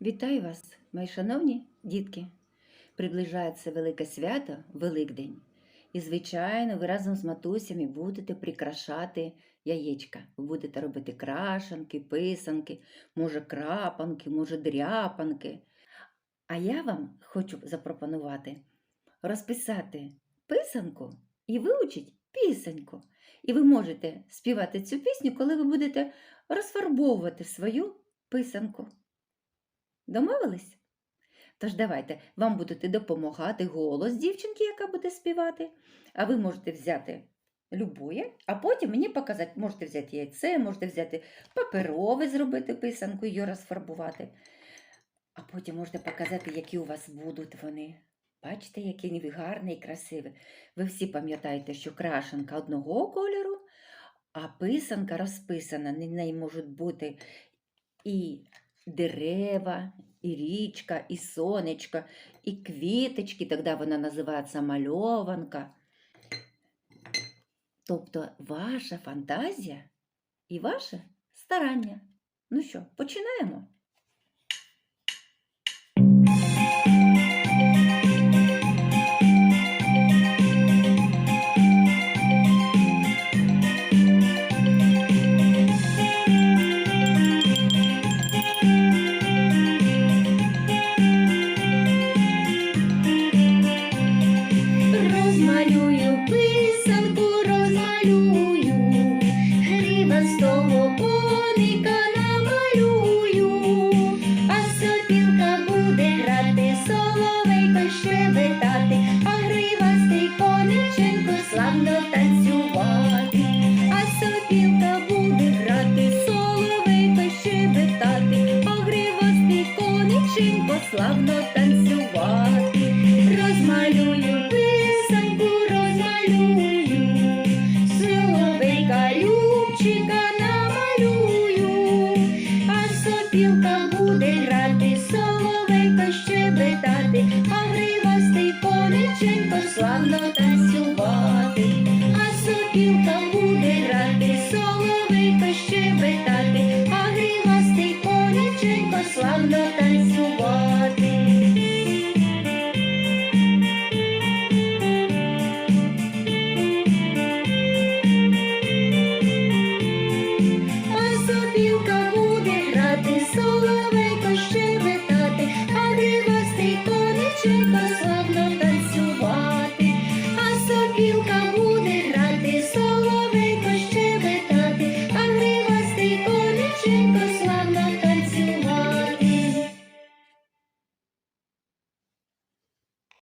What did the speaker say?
Вітаю вас, мої шановні дітки! Приближається велике свято Великдень. І, звичайно, ви разом з матусями будете прикрашати яєчка. Ви будете робити крашанки, писанки, може крапанки, може дряпанки. А я вам хочу запропонувати розписати писанку і вивчити пісеньку. І ви можете співати цю пісню, коли ви будете розфарбовувати свою писанку. Домовились? Тож давайте, вам будете допомагати голос дівчинки, яка буде співати, а ви можете взяти любое, а потім мені показати, можете взяти яйце, можете взяти паперове, зробити писанку, її розфарбувати. А потім можете показати, які у вас будуть вони. Бачите, які вони гарні і красиві. Ви всі пам'ятаєте, що крашенка одного кольору, а писанка розписана. На неї можуть бути і дерева, і річка, і сонечко, і квіточки, тоді вона називається мальованка. Тобто ваша фантазія і ваше старання. Ну що, починаємо? Славно танцювати. Розмалюю писанку, розмалюю, соловейка любчика намалюю, а сопілка буде грати, соловейка щебетати, а гривастий кониченько славно